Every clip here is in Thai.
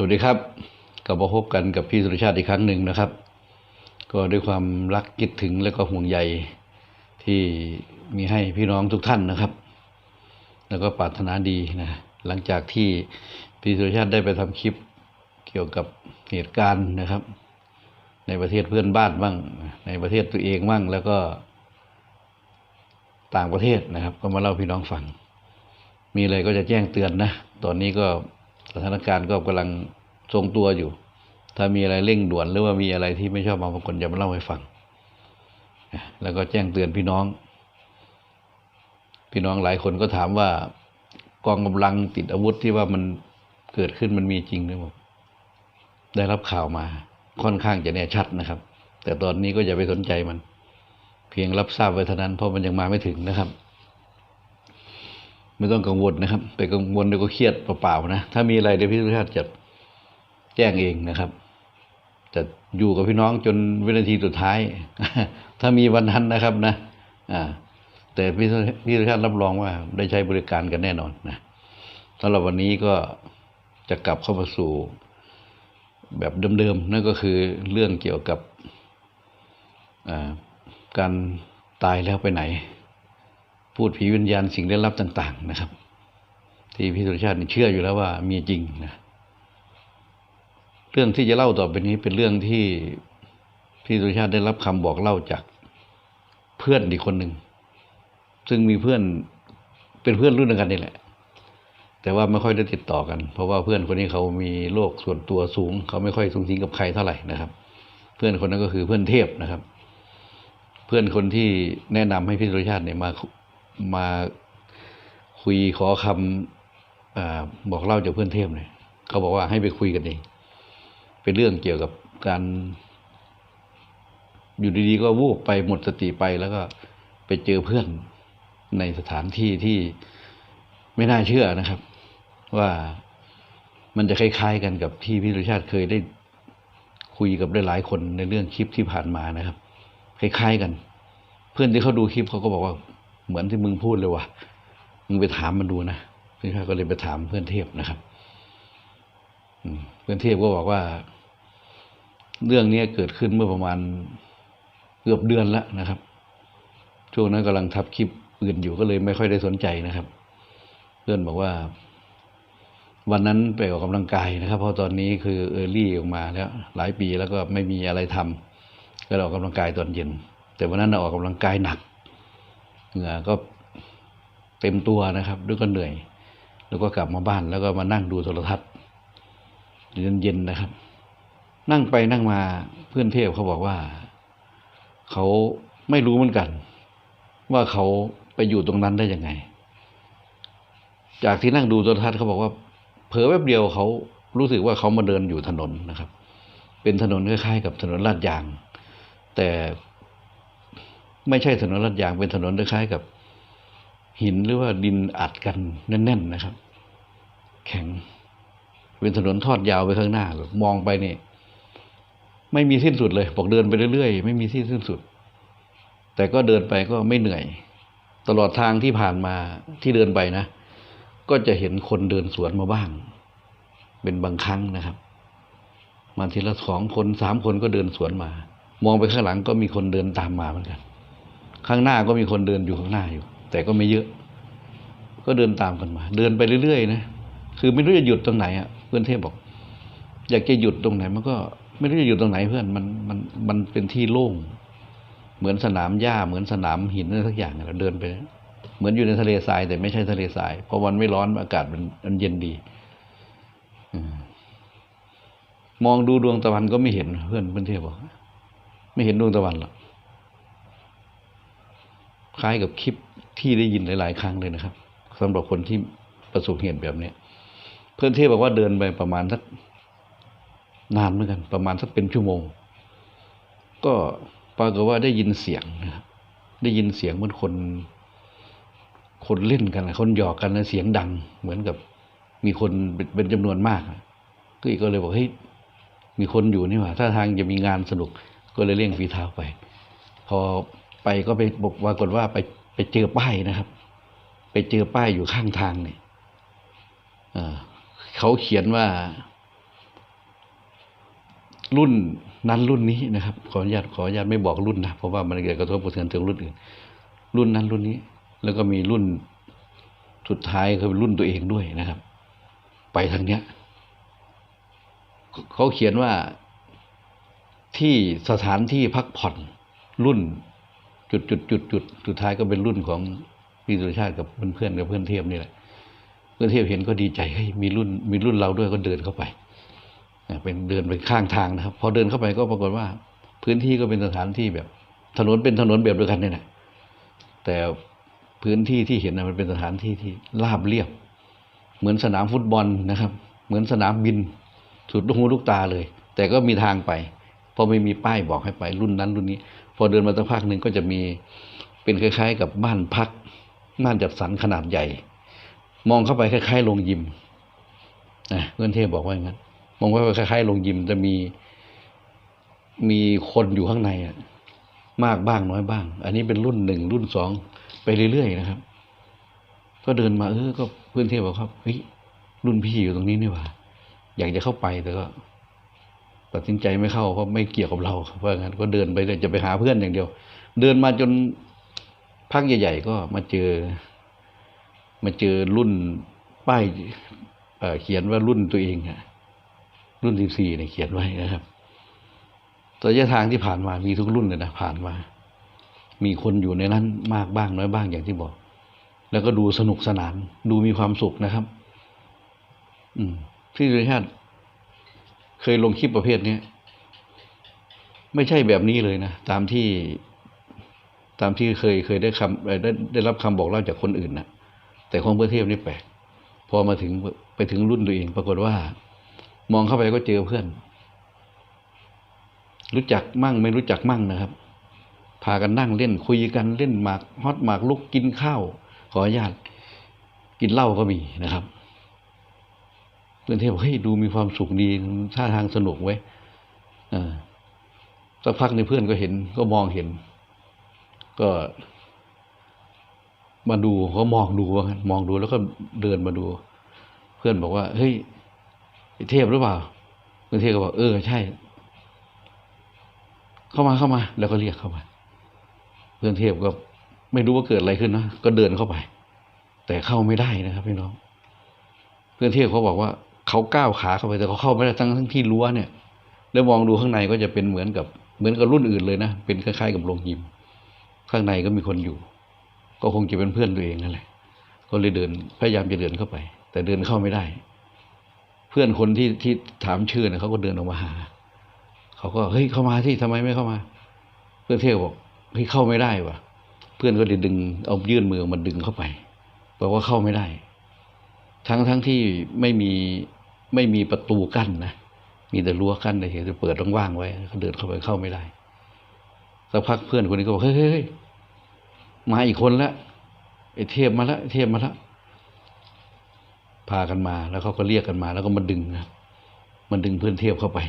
สวัสดีครับกลับมาพบกันกับพี่สุรชาติอีกครั้งหนึ่งนะครับ ก็ด้วยความรักคิดถึงและก็ห่วงใยที่มีให้พี่น้องทุกท่านนะครับ แล้วก็ปรารถนาดีนะหลังจากที่พี่สุรชาติได้ไปทำคลิปเกี่ยวกับเหตุการณ์นะครับ ในประเทศเพื่อนบ้านบ้าง ในประเทศตัวเองบ้างแล้วก็ต่างประเทศนะครับ ก็มาเล่าพี่น้องฟัง มีอะไรก็จะแจ้งเตือนนะ ตอนนี้ก็สถานการณ์ก็กำลัง ทรงตัวอยู่ ถ้ามีอะไรเร่งด่วนหรือว่ามีอะไรที่ไม่ชอบมาพากลจะมาเล่าให้ฟัง แล้วก็แจ้งเตือนพี่น้อง พี่น้องหลายคนก็ถามว่ากองกำลังติดอาวุธที่ว่ามันเกิดขึ้นมันมีจริงหรือเปล่าได้รับข่าวมาค่อนข้างจะแน่ชัดนะครับ แต่ตอนนี้ก็อย่าไปสนใจมัน เพียงรับทราบไว้เท่านั้นเพราะมันยังมาไม่ถึงนะครับไม่ต้องกังวลนะครับ ไปกังวลเดี๋ยวก็เครียดเปล่าๆนะ ถ้ามีอะไรเดี๋ยวพี่สุชาติจะ แจ้งเองนะครับจะอยู่กับพี่น้องจนวินาทีสุดท้าย ถ้ามีวันนั้นนะครับนะอ่าแต่พี่สุพี่สุชาติรับรองว่าได้ใช้บริการกันแน่นอนนะสำหรับวันนี้ก็จะกลับเข้ามาสู่แบบเดิมๆนั่นก็คือเรื่องเกี่ยวกับการตายแล้วไปไหน พูดผีวิญญาณสิ่งลี้ลับต่าง ๆ นะครับ ที่พี่สุรชาตินี่เชื่ออยู่แล้วว่ามีจริงนะ รื่องที่จะเล่าต่อไปนี้เป็นเรื่องที่พี่สุรชาติได้รับคำบอกเล่าจากเพื่อนอีกคนหนึ่งซึ่งมีเพื่อนเป็นเพื่อนรุ่นเดียวกันนี่แหละ แต่ว่าไม่ค่อยได้ติดต่อกัน เพราะว่าเพื่อนคนนี้เขามีโรคส่วนตัวสูง เขาไม่ค่อยสูงสิงกับใครเท่าไหร่นะครับ เพื่อนคนนั้นก็คือเพื่อนเทพนะครับ เพื่อนคนที่แนะนำให้พี่สุรชาติเนี่ยมามาคุยขอคำอบอกเล่าจากเพื่อนเทพเนี่ยเขาบอกว่าให้ไปคุยกันเอง เป็นเรื่องเกี่ยวกับการอยู่ดีๆก็วูบไปหมดสติไปแล้วก็ไปเจอเพื่อนในสถานที่ที่ไม่น่าเชื่อนะครับ ว่ามันจะคล้าย ๆ กันกับที่พี่สุชาติเคยได้คุยกับหลายๆคนในเรื่องคลิปที่ผ่านมานะครับ คล้าย ๆกัน เพื่อนที่เขาดูคลิปเขาก็บอกว่าเหมือนที่มึงพูดเลยว่ะมึงไปถามมันดูนะพี่ข้าก็เลยไปถามเพื่อนเทพนะครับเพื่อนเทพก็บอกว่า เรื่องนี้เกิดขึ้นเมื่อประมาณเกือบเดือนแล้วนะครับ ช่วงนั้นกำลังทับคลิปอื่นอยู่ก็เลยไม่ค่อยได้สนใจนะครับ เพื่อนบอกว่า วันนั้นไปออกกำลังกายนะครับ เพราะตอนนี้คือเออร์ลี่ออกมาแล้วหลายปีแล้วก็ไม่มีอะไรทำก็ออกกำลังกายตอนเย็น แต่วันนั้นออกกำลังกายหนักเหงื่อก็เต็มตัวนะครับด้วยก็เหนื่อย แล้วก็กลับมาบ้านแล้วก็มานั่งดูโทรทัศน์เย็นๆนะครับ นั่งไปนั่งมาเพื่อนเทพเขาบอกว่า เขาไม่รู้เหมือนกัน ว่าเขาไปอยู่ตรงนั้นได้ยังไง จากที่นั่งดูโทรทัศน์เขาบอกว่าเผลอแป๊บเดียวเขารู้สึกว่าเขามาเดินอยู่ถนนนะครับ เป็นถนนคล้ายๆกับถนนลาดยาง แต่ไม่ใช่ถนนลาดยาง เป็นถนนคล้ายๆกับหินหรือว่าดินอัดกันแน่น ๆนะครับ แข็ง เป็นถนนทอดยาวไปข้างหน้ามองไปเนี่ย ไม่มีสิ้นสุดเลย บอกเดินไปเรื่อยๆ ไม่มีที่สิ้นสุด แต่ก็เดินไปก็ไม่เหนื่อย ตลอดทางที่ผ่านมาที่เดินไปนะ ก็จะเห็นคนเดินสวนมาบ้าง เป็นบางครั้งนะครับ มาทีละสองคนสามคนก็เดินสวนมา มองไปข้างหลังก็มีคนเดินตามมาเหมือนกัน ข้างหน้าก็มีคนเดินอยู่ข้างหน้าอยู่ แต่ก็ไม่เยอะ ก็เดินตามกันมา เดินไปเรื่อยๆนะ คือไม่รู้จะหยุดตรงไหนอะ เพื่อนเทพบอก อยากจะหยุดตรงไหนมันก็ ไม่รู้จะหยุดตรงไหนเพื่อนมันมันมันเป็นที่โล่งเหมือนสนามหญ้าเหมือนสนามหินอะไรสักอย่างเราเดินไป เหมือนอยู่ในทะเลทราย แต่ไม่ใช่ทะเลทรายเพราะวันไม่ร้อนอากาศมันมันเย็นดีมองดูดวงตะวันก็ไม่เห็นเพื่อนเพื่อนเทพบอกไม่เห็นดวงตะวันหรอกคล้ายกับคลิปที่ได้ยินหลาย ๆ ครั้งเลยนะครับสำหรับคนที่ประสบเหตุแบบเนี้ยเพื่อนเทพบอกว่าเดินไปประมาณสัก นานเหมือนกัน ประมาณสักเป็นชั่วโมง ก็ปรากฏว่าได้ยินเสียงนะครับได้ยินเสียงเหมือนคน คนเล่นกันคนหยอกกันนะเสียงดัง เหมือนกับมีคนเป็นจำนวนมากก็อีกก็เลยบอกเฮ้ยมีคนอยู่นี่หว่าถ้าทางจะมีงานสนุกก็เลยเร่งฝีเท้าไป พอไปก็ไปบอกปรากฏว่าไปไปเจอป้ายนะครับ ไปเจอป้ายอยู่ข้างทางเนี่ยเขาเขียนว่า รุ่นนั้นรุ่นนี้นะครับ ขออนุญาตขออนุญาตไม่บอกรุ่นนะเพราะว่ามันเกิดกระทบกระเทือนถึงรุ่นอื่น รุ่นนั้นรุ่นนี้ แล้วก็มีรุ่นสุดท้ายคือรุ่นตัวเองด้วยนะครับ ไปทางเนี้ยเขาเขียนว่าที่สถานที่พักผ่อนรุ่นจุดจุดจุดจุดสุดท้ายก็เป็นรุ่นของพี่สุชาติกับเพื่อนเพื่อนกับเพื่อนเทียบนี่แหละเพื่อนเทียบเห็นก็ดีใจเฮ้ยมีรุ่นมีรุ่นเราด้วยก็เดินเข้าไป เป็นเดินไปข้างทางนะครับ พอเดินเข้าไปก็ปรากฏว่า พื้นที่ก็เป็นสถานที่แบบ ถนนเป็นถนนแบบเดียวกันนี่แหละแต่พื้นที่ที่เห็นนะมันเป็นสถานที่ที่ราบเรียบ เหมือนสนามฟุตบอลนะครับ เหมือนสนามบิน สุดลูกหูลูกตาเลย แต่ก็มีทางไป เพราะไม่มีป้ายบอกให้ไปรุ่นนั้นรุ่นนี้ พอเดินมาสักพักหนึ่งก็จะมีเป็นคล้าย ๆ กับบ้านพักบ้านจัดสรรขนาดใหญ่ มองเข้าไปคล้ายๆโรงยิมนะเพื่อนเทพบอกว่าอย่างนั้น มองเข้าคล้ายๆโรงยิมจะมีมีคนอยู่ข้างในอะมากบ้างน้อยบ้าง อันนี้เป็นรุ่นหนึ่งรุ่นสองไปเรื่อยๆนะครับ ก็เดินมาเออก็เพื่อนเทพบอกครับเฮ้ยรุ่นพี่อยู่ตรงนี้นี่หว่า อยากจะเข้าไปแต่ก็ ตัดสินใจไม่เข้าเพราะไม่เกี่ยวกับเราเพราะงั้นก็เดินไปเลยจะไปหาเพื่อนอย่างเดียว เดินมาจนพักใหญ่ ๆ ก็มาเจอ มาเจอรุ่นป้ายเอ่อเขียนว่ารุ่นตัวเองอะ รุ่นสิบสี่เนี่ยเขียนไว้นะครับระยะทางที่ผ่านมามีทุกรุ่นเลยนะผ่านมา มีคนอยู่ในนั้นมากบ้างน้อยบ้างอย่างที่บอก แล้วก็ดูสนุกสนาน ดูมีความสุขนะครับ อืมที่สุชาติเคยลงคลิปประเภทเนี้ยไม่ใช่แบบนี้เลยนะตามที่ ตามที่เคยเคยได้คำได้ได้รับคำบอกเล่าจากคนอื่นนะแต่ของเพื่อเทพนี่แปลกพอมาถึงไปถึงรุ่นตัวเอง ปรากฏว่า มองเข้าไปก็เจอเพื่อน รู้จักมั่งไม่รู้จักมั่งนะครับ พากันนั่งเล่นคุยกันเล่นหมากฮอตหมากลุกกินข้าว ขออนุญาตกินเหล้าก็มีนะครับ เพื่อนเทพบอกเฮ้ยดูมีความสุขดีท่าทางสนุกไว้ยสักพักในงเพื่อนก็เห็น ก็มองเห็น ก็มาดูเขามองดูว่า มองดูแล้วก็เดินมาดู เพื่อนบอกว่า เฮ้ย เทพหรือเปล่าเพื่อนเทพก็บอกเออใช่ เข้ามาเข้ามา แล้วก็เรียกเข้ามาเพื่อนเทพก็ไม่รู้ว่าเกิดอะไรขึ้นนะก็เดินเข้าไป แต่เข้าไม่ได้นะครับพี่น้อง เพื่อนเทพเขาบอกว่าเขาก้าวขาเข้าไปแต่เขาเข้าไม่ได้ทั้งทั้งที่รั้วเนี่ย แล้วมองดูข้างในก็จะเป็นเหมือนกับเหมือนกับรุ่นอื่นเลยนะเป็นคล้ายๆกับโรงยิม ข้างในก็มีคนอยู่ ก็คงจะเป็นเพื่อนตัวเองนั่นแหละก็เลยเดินพยายามจะเดินเข้าไป แต่เดินเข้าไม่ได้ เพื่อนคนที่ที่ถามชื่อเนี่ยเขาก็เดินออกมาหาเขาก็เฮ้ยเข้ามาที่ทำไมไม่เข้ามา เพื่อนเที่ยวบอกเฮ้ยเข้าไม่ได้วะเพื่อนก็เลยดึงเอายื่นมือมาดึงเข้าไปบอกว่าเข้าไม่ได้ ทั้งทั้งที่ไม่มีไม่มีประตูกั้นนะมีแต่รั้วกั้นเลยเห็นจะเปิดว่างๆไว้เขาเดินเข้าไปเข้าไม่ได้สักพักเพื่อนคนนี้ก็บอกเฮ้ยมาอีกคนละไอ้เทพมาล้วไอ้เทพมาล้ว พากันมา แล้วเขาก็เรียกกันมา แล้วก็มาดึงนะมันดึงเพื่อนเทพเข้าไป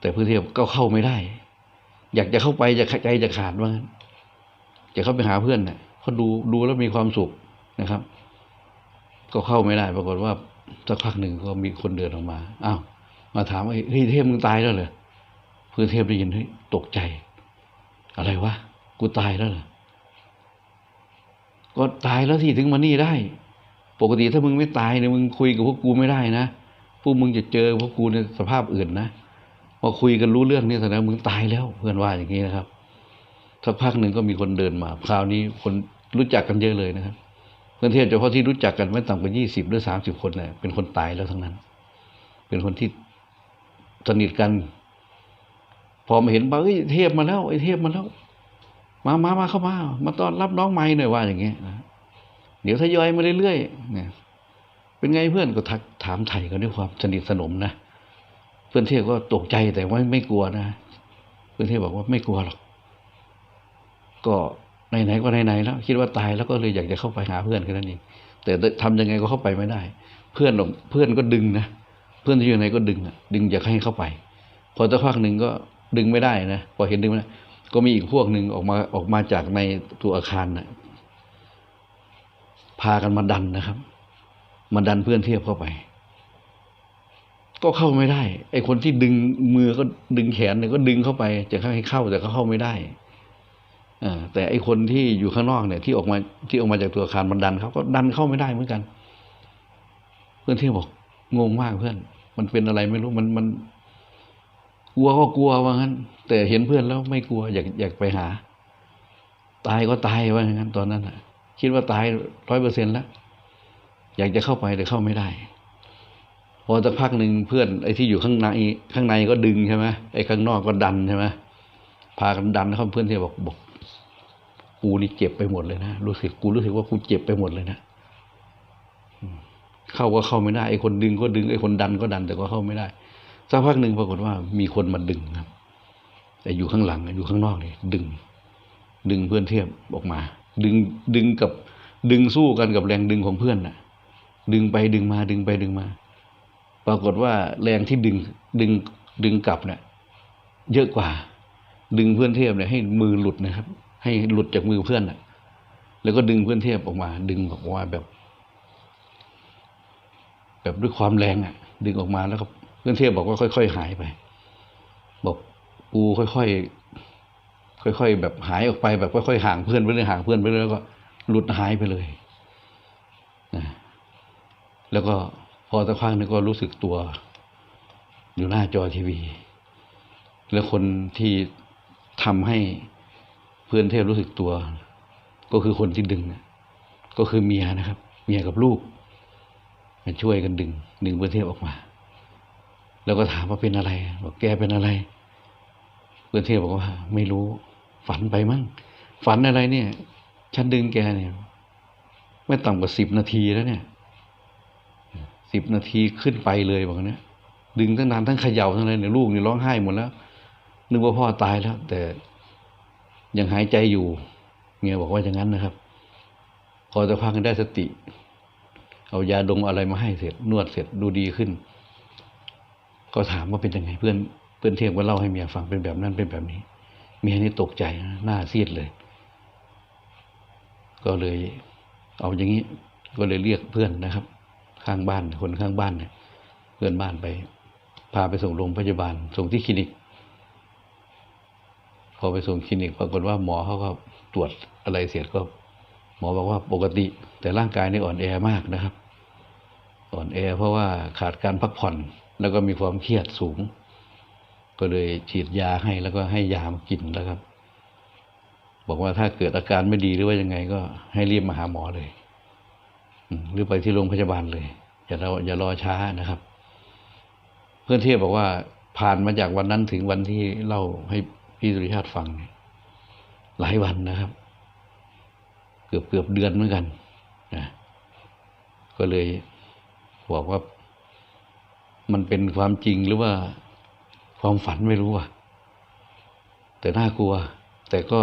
แต่เพื่อนเทพก็เข้าไม่ได้ อยากจะเข้าไปจะใจจะขาดว่างั้นจะเข้าไปหาเพื่อนเนะ่ะเขาดูดูแล้วมีความสุขนะครับ ก็เข้าไม่ได้ ปรากฏว่าสักพักหนึ่งก็มีคนเดินออกมาอ้าวมาถามว่าเฮ้ยเทพมึงตายแล้วเหรอเพื่อนเทพได้ยินเฮ้ยตกใจ อะไรวะกูตายแล้วเหรอก็ตายแล้วที่ถึงมานี่ได้ ปกติถ้ามึงไม่ตายเนี่ยมึงคุยกับพวกกูไม่ได้นะพวกมึงจะเจอพวกกูในสภาพอื่นนะพอคุยกันรู้เรื่องนี่แสดงมึงตายแล้วเพื่อนว่าอย่างนี้นะครับสักพักหนึ่งก็มีคนเดินมา คราวนี้คนรู้จักกันเยอะเลยนะครับเพื่อนเทพเฉพาะที่รู้จักกันไม่ต่ำกว่ายี่สิบหรือสามสิบคนเนี่ยเป็นคนตายแล้วทั้งนั้น เป็นคนที่สนิทกัน พอมาเห็นบอกเอ้ยเทพมาแล้วไอ้เทพมาแล้ว มามามาเข้ามา มาต้อนรับน้องใหม่หน่อยว่าอย่างเงี้ยนะ เดี๋ยวทยอยมาเรื่อยๆเนี่ยเป็นไงเพื่อนก็ทักถามไถ่กันด้วยความสนิทสนมนะเพื่อนเทพก็ตกใจแต่ว่าไม่กลัวนะ เพื่อนเทพบอกว่าไม่กลัวหรอก ก็ไหนๆก็ไหนๆแล้วคิดว่าตายแล้วก็เลยอยากจะเข้าไปหาเพื่อนแค่นั้นเองแต่ทำยังไงก็เข้าไปไม่ได้ เพื่อนเพื่อนก็ดึงนะเพื่อนที่อยู่ไหนก็ดึงอะดึงอยากให้เข้าไป พอสักพักหนึ่งก็ดึงไม่ได้นะพอเห็นดึงไม่ได้ก็มีอีกพวกหนึ่งออกมาออกมาจากในตัวอาคารนะ พากันมาดันนะครับ มาดันเพื่อนเทียบเข้าไป ก็เข้าไม่ได้ ไอ้คนที่ดึงมือก็ดึงแขนเนี่ยก็ดึงเข้าไป จะให้เข้าแต่ก็เข้าไม่ได้อแต่ไอ้คนที่อยู่ข้างนอกเนี่ย ที่ออกมาที่ออกมาจากตัวอาคารมันดันเขาก็ดันเข้าไม่ได้เหมือนกัน เพื่อนที่บอกงงมากเพื่อน มันเป็นอะไรไม่รู้มันมัน กลัวก็กลัวว่างั้น แต่เห็นเพื่อนแล้วไม่กลัวอยากอยากไปหา ตายก็ตายว่างั้นตอนนั้นอะ คิดว่าตายร้อยเปอร์เซ็นแล้ว อยากจะเข้าไปแต่เข้าไม่ได้ พอสักพักหนึ่งเพื่อนไอ้ที่อยู่ข้างในข้างในก็ดึงใช่ไหมไอ้ข้างนอกก็ดันใช่ไหมพากันดันเข้าเพื่อนที่บอกบอกกูนี่เจ็บไปหมดเลยนะรู้สึกกูรู้สึกว่ากูเจ็บไปหมดเลยนะเข้าก็เข้าไม่ได้ไอ้คนดึงก็ดึงไอ้คนดันก็ดันแต่ก็เข้าไม่ได้สักพักหนึ่งปรากฏว่ามีคนมาดึงครับ แต่อยู่ข้างหลังอยู่ข้างนอกนี่ดึง ดึงเพื่อนเทียบออกมา ดึงดึงกับดึงสู้กันกับแรงดึงของเพื่อนน่ะ ดึงไปดึงมาดึงไปดึงมา ปรากฏว่าแรงที่ดึงดึงดึงกลับเนี่ยเยอะกว่า ดึงเพื่อนเทพเนี่ยให้มือหลุดนะครับ ให้หลุดจากมือเพื่อนน่ะ แล้วก็ดึงเพื่อนเทพออกมา ดึงออกมาแบบ แบบด้วยความแรงอะ ดึงออกมาแล้วก็เพื่อนเทพบอกว่าค่อย ๆ หายไป บอกกูค่อยๆ ค่อย ๆ แบบหายออกไปแบบค่อยๆห่างเพื่อนไปเรื่อยห่างเพื่อนไปเรื่อยแล้วก็หลุดหายไปเลยนะแล้วก็พอสักพักนึงก็รู้สึกตัว อยู่หน้าจอทีวี แล้วคนที่ทำให้เพื่อนเทพรู้สึกตัว ก็คือคนที่ดึงน่ะก็คือเมียนะครับ เมียกับลูกมาช่วยกันดึง ดึงเพื่อนเทพออกมา แล้วก็ถามว่าเป็นอะไรบอกแกเป็นอะไร เพื่อนเทพบอกว่า ไม่รู้ ฝันไปมั้งฝันอะไรเนี่ย ฉันดึงแกเนี่ย ไม่ต่ำกว่าสิบนาทีแล้วเนี่ยสิบนาทีขึ้นไปเลยบอกเนี้ยดึงทั้งนานทั้งเขย่าทั้งอะไรเนี่ยลูกนี่ร้องไห้หมดแล้วนึกว่าพ่อตายแล้ว แต่ยังหายใจอยู่เมียบอกว่าอย่างนั้นนะครับ พอจะพักได้สติ เอายาดมอะไรมาให้เสร็จ นวดเสร็จดูดีขึ้น ก็ถามว่าเป็นยังไงเพื่อนเพื่อนเทียบก็เล่าให้เมียฟังเป็นแบบนั้นเป็นแบบนี้ เมียนี่ตกใจหน้าซีดเลย ก็เลย เอาอย่างนี้ ก็เลยเรียกเพื่อนนะครับ ข้างบ้านคนข้างบ้านเนี่ย เพื่อนบ้านไป พาไปส่งโรงพยาบาล ส่งที่คลินิก พอไปส่งคลินิกปรากฏว่าหมอเขาก็ตรวจอะไรเสร็จก็ หมอบอกว่าปกติ แต่ร่างกายนี่อ่อนแอมากนะครับ อ่อนแอเพราะว่าขาดการพักผ่อน แล้วก็มีความเครียดสูง ก็เลยฉีดยาให้แล้วก็ให้ยามากินแล้วครับ บอกว่าถ้าเกิดอาการไม่ดีหรือว่ายังไง ก็ให้รีบมาหาหมอเลยหรือไปที่โรงพยาบาลเลย อย่ารออย่ารอช้านะครับ เพื่อนเทียบบอกว่าผ่านมาจากวันนั้นถึงวันที่เล่าให้พี่สุริชาติฟังหลายวันนะครับ เกือบเกือบเดือนเหมือนกันนะก็เลยบอกว่ามันเป็นความจริงหรือว่า ความฝันไม่รู้อะ แต่น่ากลัว แต่ก็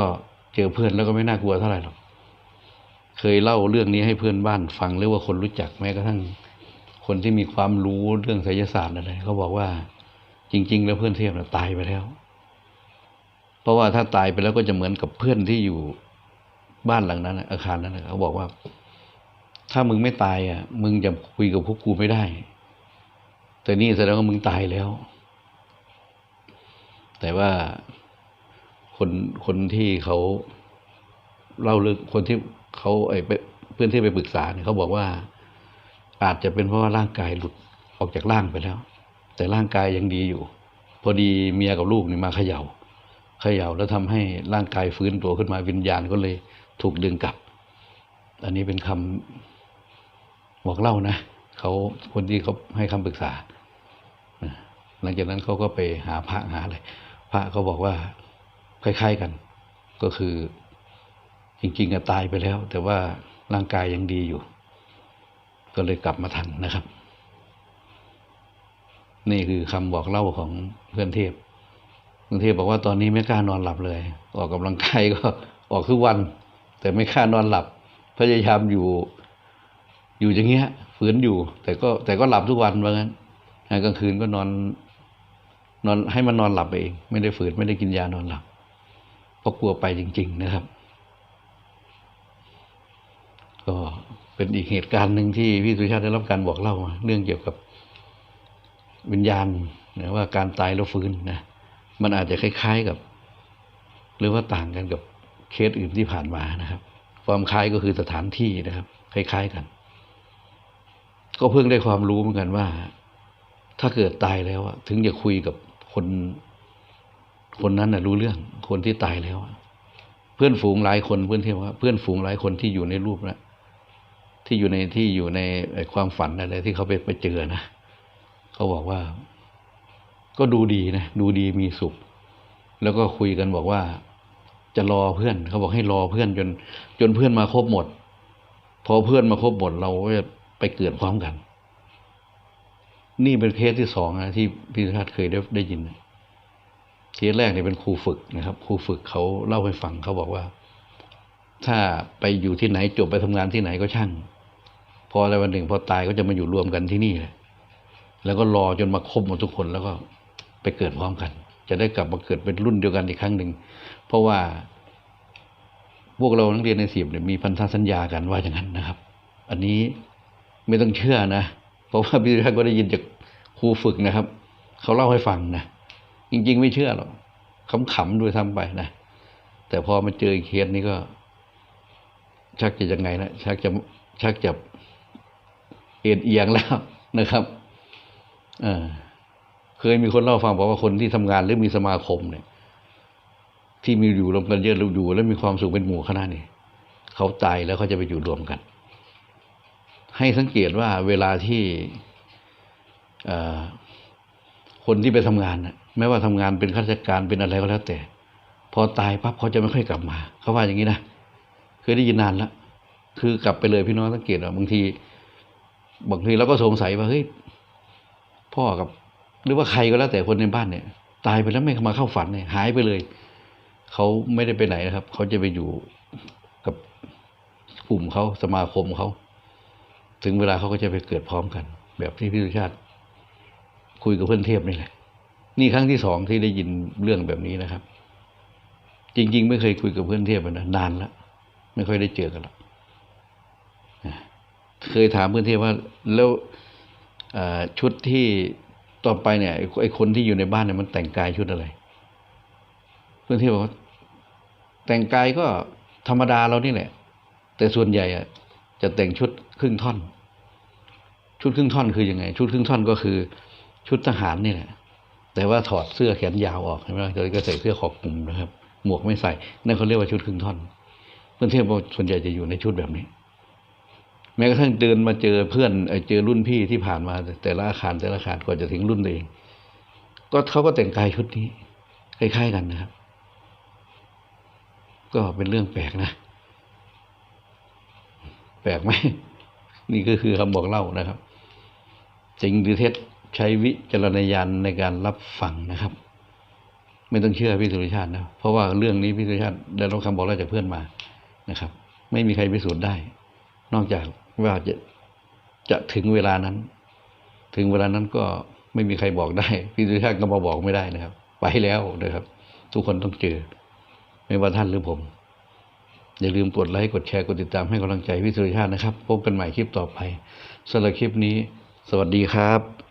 เจอเพื่อนแล้วก็ไม่น่ากลัวเท่าไหร่หรอกเคยเล่าเรื่องนี้ให้เพื่อนบ้านฟังหรือว่าคนรู้จักแม้กระทั่งคนที่มีความรู้เรื่องไสยศาสตร์อะไรเขาบอกว่า จริง ๆ แล้วเพื่อนเทพน่ะตายไปแล้ว เพราะว่าถ้าตายไปแล้วก็จะเหมือนกับเพื่อนที่อยู่บ้านหลังนั้นอาคารนั้นนะเขาบอกว่า ถ้ามึงไม่ตายอะ มึงจะคุยกับพวกกูไม่ได้ แต่นี่แสดงว่ามึงตายแล้ว แต่ว่าคนคนที่เขาเล่าเรื่องคนที่เขาไอ้เพื่อนที่ไปปรึกษาเนี่ยเขาบอกว่า อาจจะเป็นเพราะว่าร่างกายหลุดออกจากร่างไปแล้ว แต่ร่างกายยังดีอยู่ พอดีเมียกับลูกนี่มาเขยา่าเขย่าแล้วทำให้ร่างกายฟื้นตัวขึ้นมาวิญญาณก็เลยถูกดึงกลับ อันนี้เป็นคำบอกเล่านะเขาคนที่เขาให้คำปรึกษา หลังจากนั้นเขาก็ไปหาพระหาอะไร พระเขาบอกว่าคล้ายๆกัน ก็คือจริงๆก็ตายไปแล้ว แต่ว่าร่างกายยังดีอยู่ ก็เลยกลับมาทันนะครับ นี่คือคำบอกเล่าของเพื่อนเทพเพื่อนเทพบอกว่าตอนนี้ไม่กล้านอนหลับเลย ออกกำลังกายก็ออกทุกวัน แต่ไม่กล้านอนหลับ พยายามอยู่อยู่อย่างเงี้ยฝืนอยู่ แต่ก็แต่ก็หลับทุกวันว่างั้นกลางคืนก็นอน นอนให้มันนอนหลับไปเอง ไม่ได้ฝืนไม่ได้กินยานอนหลับเพราะกลัวไปจริง ๆ นะครับ ก็เป็นอีกเหตุการณ์หนึ่งที่พี่สุชาติได้รับการบอกเล่ามาเรื่องเกี่ยวกับวิญญาณนะว่าการตายแล้วฟื้นนะมันอาจจะคล้าย ๆกับ หรือว่าต่างกันกับเคสอื่นที่ผ่านมานะครับ ความคล้ายก็คือสถานที่นะครับ คล้ายๆกัน ก็เพิ่งได้ความรู้เหมือนกันว่า ถ้าเกิดตายแล้วถึงจะคุยกับ คน คนนั้นนะรู้เรื่อง คนที่ตายแล้ว เพื่อนฝูงหลายคนเพื่อนเทียบว่า เพื่อนฝูงหลายคนที่อยู่ในรูปนะที่อยู่ในที่อยู่ในความฝันอะไรที่เขาไปไปเจอนะเขาบอกว่า ก็ดูดีนะดูดีมีสุข แล้วก็คุยกันบอกว่า จะรอเพื่อน เขาบอกให้รอเพื่อนจน จนเพื่อนมาครบหมด พอเพื่อนมาครบหมดเราก็จะไปเกิดพร้อมกัน นี่เป็นเคสที่สองนะที่พี่ชาติเคยได้ได้ยินเคสแรกเนี่ยเป็นครูฝึกนะครับ ครูฝึกเขาเล่าให้ฟังเขาบอกว่า ถ้าไปอยู่ที่ไหนจบไปทำงานที่ไหนก็ช่าง พออะไรวันหนึ่งพอตายก็จะมาอยู่รวมกันที่นี่แหละแล้วก็รอจนมาครบหมดทุกคนแล้วก็ไปเกิดพร้อมกัน จะได้กลับมาเกิดเป็นรุ่นเดียวกันอีกครั้งหนึ่งเพราะว่า พวกเรานักเรียนในสิบเนี่ยมีพันธสัญญากันว่าอย่างนั้นนะครับ อันนี้ไม่ต้องเชื่อนะ เพราะว่าพี่ชาติก็ได้ยินจาก ครูฝึกนะครับ เขาเล่าให้ฟังนะจริง ๆ ไม่เชื่อหรอกขำๆด้วยซ้ำไปนะแต่พอมาเจอเคสนี้ก็ ชักจะยังไงนะชักจะชักจะเอ็นเอียงแล้วนะครับเออเคยมีคนเล่าฟังบอกว่าคนที่ทำงานหรือมีสมาคมเนี่ย ที่มีอยู่รวมกันเยอะอยู่ แล้วมีความสุขเป็นหมู่คณะนี่เขาตายแล้วเขาจะไปอยู่รวมกัน ให้สังเกตว่าเวลาที่ คนที่ไปทำงานนะไม่ว่าทำงานเป็นข้าราชการเป็นอะไรก็แล้วแต่ พอตายปั๊บเขาจะไม่ค่อยกลับมา เขาว่าอย่างนี้นะเคยได้ยินนานแล้วคือกลับไปเลยพี่น้องสังเกตว่าบางทีบางทีเราก็สงสัยว่าเฮ้ยพ่อกับ หรือว่าใครก็แล้วแต่คนในบ้านเนี่ย ตายไปแล้วไม่มาเข้าฝันเนี่ยหายไปเลยเขาไม่ได้ไปไหนนะครับเขาจะไปอยู่กับกลุ่มเขาสมาคมเขาถึงเวลาเขาก็จะไปเกิดพร้อมกัน แบบที่พี่สุชาติ คุยกับเพื่อนเทพนี่แหละนี่ครั้งที่สองที่ได้ยินเรื่องแบบนี้นะครับ จริง ๆ ไม่เคยคุยกับเพื่อนเทพนะนานแล้วไม่ค่อยได้เจอกันหรอกเคยถามเพื่อนเทพว่า แล้วชุดที่ต่อไปเนี่ยไอ้คนที่อยู่ในบ้านเนี่ยมันแต่งกายชุดอะไร เพื่อนเทพบอกว่าแต่งกายก็ธรรมดาเรานี่แหละ แต่ส่วนใหญ่อะจะแต่งชุดครึ่งท่อน ชุดครึ่งท่อนคือยังไง ชุดครึ่งท่อนก็คือ ชุดทหารนี่แหละ แต่ว่าถอดเสื้อแขนยาวออกใช่ไหมเลยก็ใส่เสื้อขอบกลุ่มนะครับ หมวกไม่ใส่ นั่นเขาเรียกว่าชุดครึ่งท่อน เพื่อนเทพบอกส่วนใหญ่จะอยู่ในชุดแบบนี้ แม้กระทั่งเดินมาเจอเพื่อนเจอรุ่นพี่ที่ผ่านมาแต่ละอาคารแต่ละอาคารก่อนจะถึงรุ่นตัวเอง ก็เขาก็แต่งกายชุดนี้คล้ายๆกันนะครับ ก็เป็นเรื่องแปลกนะ แปลกไหมนี่ก็คือคำบอกเล่านะครับ จริงหรือเท็จ ใช้วิจารณญาณในการรับฟังนะครับ ไม่ต้องเชื่อพี่สุริชาตินะเพราะว่าเรื่องนี้พี่สุริชาติได้รับคำบอกเล่าจากเพื่อนมานะครับ ไม่มีใครพิสูจน์ได้ นอกจากว่าจะจะถึงเวลานั้น ถึงเวลานั้นก็ไม่มีใครบอกได้ พี่สุริชาติก็มาบอกไม่ได้นะครับ ไปแล้วนะครับ ทุกคนต้องเจอ ไม่ว่าท่านหรือผมอย่าลืมกดไลค์กดแชร์กดติดตามให้กำลังใจพี่สุริชาตินะครับ พบกันใหม่คลิปต่อไปสำหรับคลิปนี้ สวัสดีครับ